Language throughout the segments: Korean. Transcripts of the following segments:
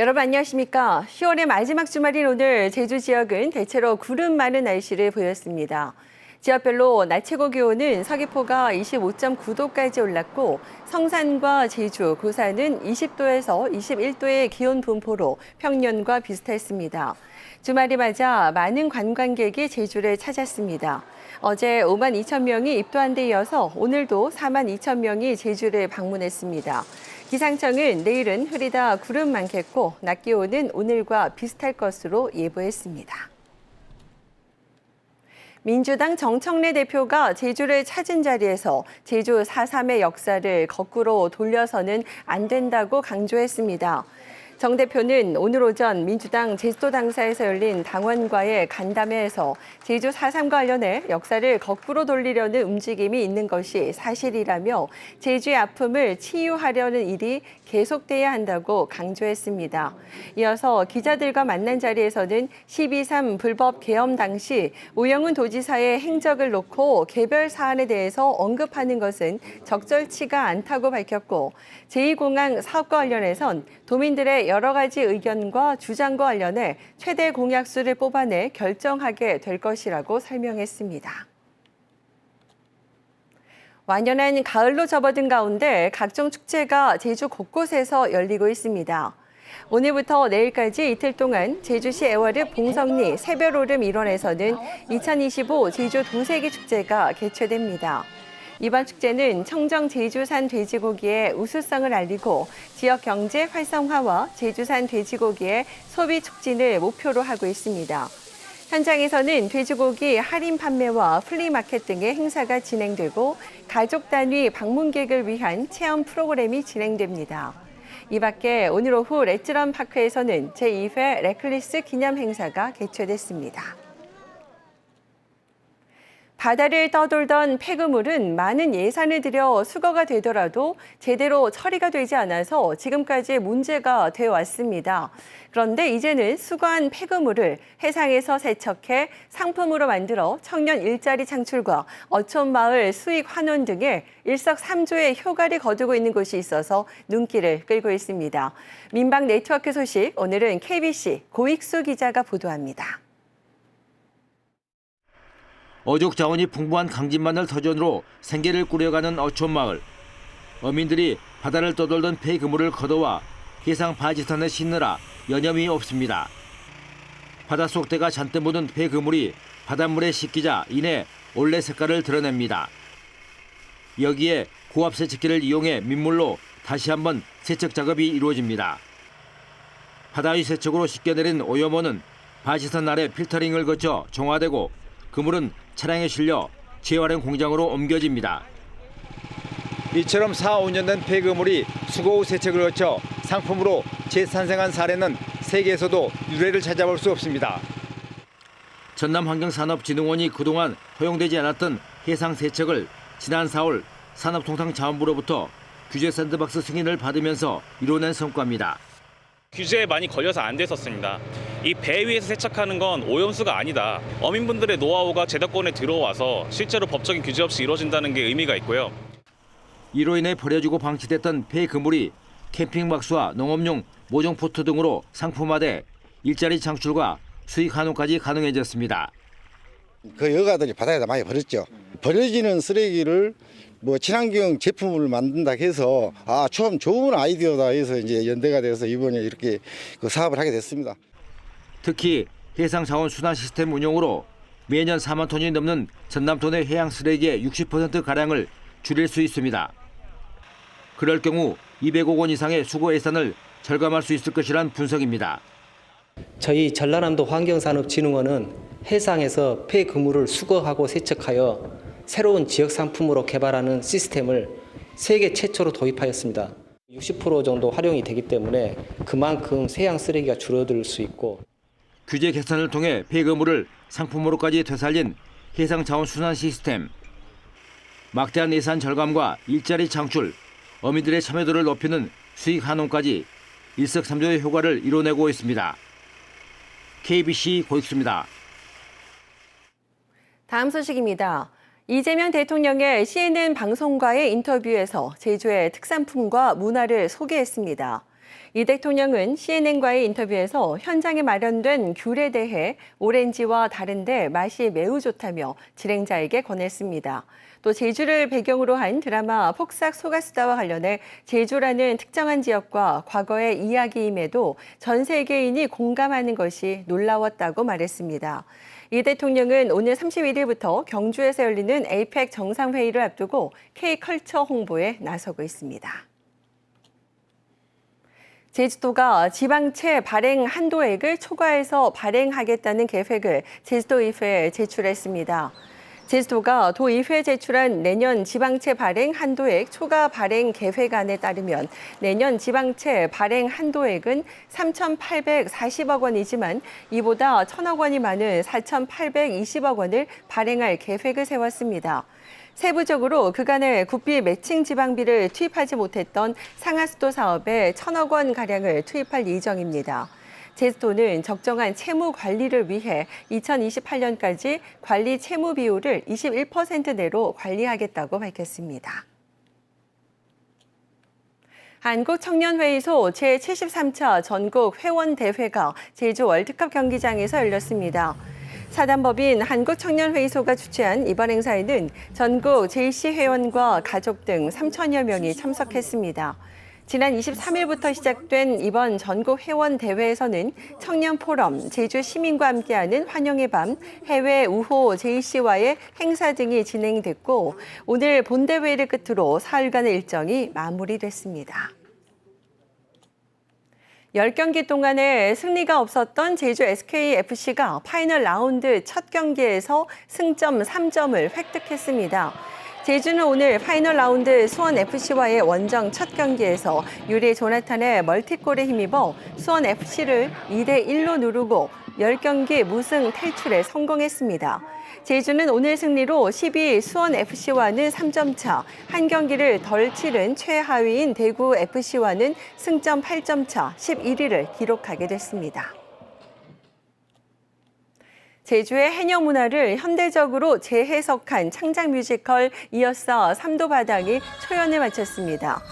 여러분 안녕하십니까? 10월의 마지막 주말인 오늘 제주 지역은 대체로 구름 많은 날씨를 보였습니다. 지역별로 낮 최고 기온은 서귀포가 25.9도까지 올랐고 성산과 제주, 고산은 20도에서 21도의 기온 분포로 평년과 비슷했습니다. 주말이 맞아 많은 관광객이 제주를 찾았습니다. 어제 5만 2천 명이 입도한 데 이어서 오늘도 4만 2천 명이 제주를 방문했습니다. 기상청은 내일은 흐리다 구름 많겠고 낮 기온은 오늘과 비슷할 것으로 예보했습니다. 민주당 정청래 대표가 제주를 찾은 자리에서 제주 4.3의 역사를 거꾸로 돌려서는 안 된다고 강조했습니다. 정 대표는 오늘 오전 민주당 제주도 당사에서 열린 당원과의 간담회에서 제주 4.3과 관련해 역사를 거꾸로 돌리려는 움직임이 있는 것이 사실이라며 제주의 아픔을 치유하려는 일이 계속돼야 한다고 강조했습니다. 이어서 기자들과 만난 자리에서는 12.3 불법 계엄 당시 오영훈 도지사의 행적을 놓고 개별 사안에 대해서 언급하는 것은 적절치가 않다고 밝혔고 제2공항 사업과 관련해선 도민들의 여러 가지 의견과 주장과 관련해 최대 공약수를 뽑아내 결정하게 될 것이라고 설명했습니다. 완연한 가을로 접어든 가운데 각종 축제가 제주 곳곳에서 열리고 있습니다. 오늘부터 내일까지 이틀 동안 제주시 애월읍 봉성리 새별오름 일원에서는 2025 제주 도세기 축제가 개최됩니다. 이번 축제는 청정 제주산 돼지고기의 우수성을 알리고 지역 경제 활성화와 제주산 돼지고기의 소비 촉진을 목표로 하고 있습니다. 현장에서는 돼지고기 할인 판매와 플리마켓 등의 행사가 진행되고 가족 단위 방문객을 위한 체험 프로그램이 진행됩니다. 이 밖에 오늘 오후 레츠런 파크에서는 제2회 레클리스 기념 행사가 개최됐습니다. 바다를 떠돌던 폐그물은 많은 예산을 들여 수거가 되더라도 제대로 처리가 되지 않아서 지금까지 문제가 되어 왔습니다. 그런데 이제는 수거한 폐그물을 해상에서 세척해 상품으로 만들어 청년 일자리 창출과 어촌마을 수익 환원 등의 일석삼조의 효과를 거두고 있는 곳이 있어서 눈길을 끌고 있습니다. 민방 네트워크 소식 오늘은 KBC 고익수 기자가 보도합니다. 어족 자원이 풍부한 강진마늘 터전으로 생계를 꾸려가는 어촌마을. 어민들이 바다를 떠돌던 폐 그물을 걷어와 해상 바지선에 싣느라 여념이 없습니다. 바닷속 대가 잔뜩 묻은 폐 그물이 바닷물에 씻기자 이내 올레 색깔을 드러냅니다. 여기에 고압 세척기를 이용해 민물로 다시 한번 세척 작업이 이루어집니다. 바다의 세척으로 씻겨내린 오염원은 바지선 아래 필터링을 거쳐 정화되고 그물은 차량에 실려 재활용 공장으로 옮겨집니다. 이처럼 4, 5년 된 폐그물이 수거 후 세척을 거쳐 상품으로 재산생한 사례는 세계에서도 유례를 찾아볼 수 없습니다. 전남환경산업진흥원이 그동안 허용되지 않았던 해상 세척을 지난 4월 산업통상자원부로부터 규제 샌드박스 승인을 받으면서 이뤄낸 성과입니다. 규제에 많이 걸려서 안 됐었습니다. 이 배 위에서 세척하는 건 오염수가 아니다. 어민분들의 노하우가 제도권에 들어와서 실제로 법적인 규제 없이 이루어진다는 게 의미가 있고요. 이로 인해 버려지고 방치됐던 폐 그물이 캠핑 박스와 농업용 모종 포트 등으로 상품화돼 일자리 창출과 수익 환원까지 가능해졌습니다. 그 여가들이 바다에다 많이 버렸죠. 버려지는 쓰레기를 뭐 친환경 제품을 만든다 해서 아 참 좋은 아이디어다 해서 이제 연대가 돼서 이번에 이렇게 그 사업을 하게 됐습니다. 특히 해상 자원 순환 시스템 운용으로 매년 4만 톤이 넘는 전남도 내 해양 쓰레기의 60% 가량을 줄일 수 있습니다. 그럴 경우 200억 원 이상의 수거 예산을 절감할 수 있을 것이란 분석입니다. 저희 전라남도 환경산업진흥원은 해상에서 폐그물을 수거하고 세척하여 새로운 지역 상품으로 개발하는 시스템을 세계 최초로 도입하였습니다. 60% 정도 활용이 되기 때문에 그만큼 세양 쓰레기가 줄어들 수 있고 규제 개선을 통해 폐그물을 상품으로까지 되살린 해상 자원 순환 시스템. 막대한 예산 절감과 일자리 창출, 어민들의 참여도를 높이는 수익 환원까지 일석삼조의 효과를 이뤄내고 있습니다. KBC 고익수입니다. 다음 소식입니다. 이재명 대통령의 CNN 방송과의 인터뷰에서 제주의 특산품과 문화를 소개했습니다. 이 대통령은 CNN과의 인터뷰에서 현장에 마련된 귤에 대해 오렌지와 다른데 맛이 매우 좋다며 진행자에게 권했습니다. 또 제주를 배경으로 한 드라마 폭삭 소가수다와 관련해 제주라는 특정한 지역과 과거의 이야기임에도 전 세계인이 공감하는 것이 놀라웠다고 말했습니다. 이 대통령은 오늘 31일부터 경주에서 열리는 에이펙 정상회의를 앞두고 K컬처 홍보에 나서고 있습니다. 제주도가 지방채 발행 한도액을 초과해서 발행하겠다는 계획을 제주도의회에 제출했습니다. 제주도가 도의회에 제출한 내년 지방채 발행 한도액 초과 발행 계획안에 따르면 내년 지방채 발행 한도액은 3,840억 원이지만 이보다 1천억 원이 많은 4,820억 원을 발행할 계획을 세웠습니다. 세부적으로 그간의 국비 매칭 지방비를 투입하지 못했던 상하수도 사업에 천억 원 가량을 투입할 예정입니다. 제주도는 적정한 채무 관리를 위해 2028년까지 관리 채무 비율을 21%내로 관리하겠다고 밝혔습니다. 한국청년회의소 제73차 전국 회원대회가 제주 월드컵 경기장에서 열렸습니다. 사단법인 한국청년회의소가 주최한 이번 행사에는 전국 JC 회원과 가족 등 3천여 명이 참석했습니다. 지난 23일부터 시작된 이번 전국 회원 대회에서는 청년 포럼, 제주 시민과 함께하는 환영의 밤, 해외 우호 JC와의 행사 등이 진행됐고 오늘 본대회를 끝으로 사흘간의 일정이 마무리됐습니다. 10경기 동안에 승리가 없었던 제주 SKFC가 파이널 라운드 첫 경기에서 승점 3점을 획득했습니다. 제주는 오늘 파이널 라운드 수원FC와의 원정 첫 경기에서 유리 조나탄의 멀티골에 힘입어 수원FC를 2대 1로 누르고 10경기 무승 탈출에 성공했습니다. 제주는 오늘 승리로 12위 수원FC와는 3점 차, 한 경기를 덜 치른 최하위인 대구FC와는 승점 8점 차 11위를 기록하게 됐습니다. 제주의 해녀 문화를 현대적으로 재해석한 창작 뮤지컬 이어서 삼도바닥이 초연을 마쳤습니다.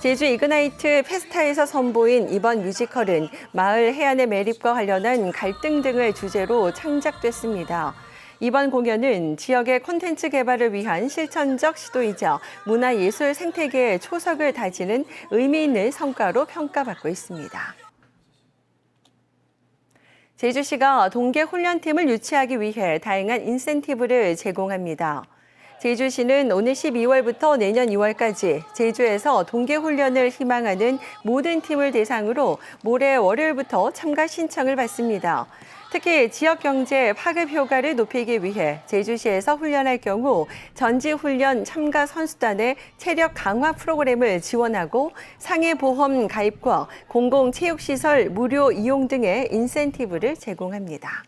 제주 이그나이트 페스타에서 선보인 이번 뮤지컬은 마을 해안의 매립과 관련한 갈등 등을 주제로 창작됐습니다. 이번 공연은 지역의 콘텐츠 개발을 위한 실천적 시도이자 문화예술 생태계의 초석을 다지는 의미 있는 성과로 평가받고 있습니다. 제주시가 동계 훈련팀을 유치하기 위해 다양한 인센티브를 제공합니다. 제주시는 오늘 12월부터 내년 2월까지 제주에서 동계 훈련을 희망하는 모든 팀을 대상으로 모레 월요일부터 참가 신청을 받습니다. 특히 지역 경제 파급 효과를 높이기 위해 제주시에서 훈련할 경우 전지 훈련 참가 선수단의 체력 강화 프로그램을 지원하고 상해 보험 가입과 공공 체육 시설 무료 이용 등의 인센티브를 제공합니다.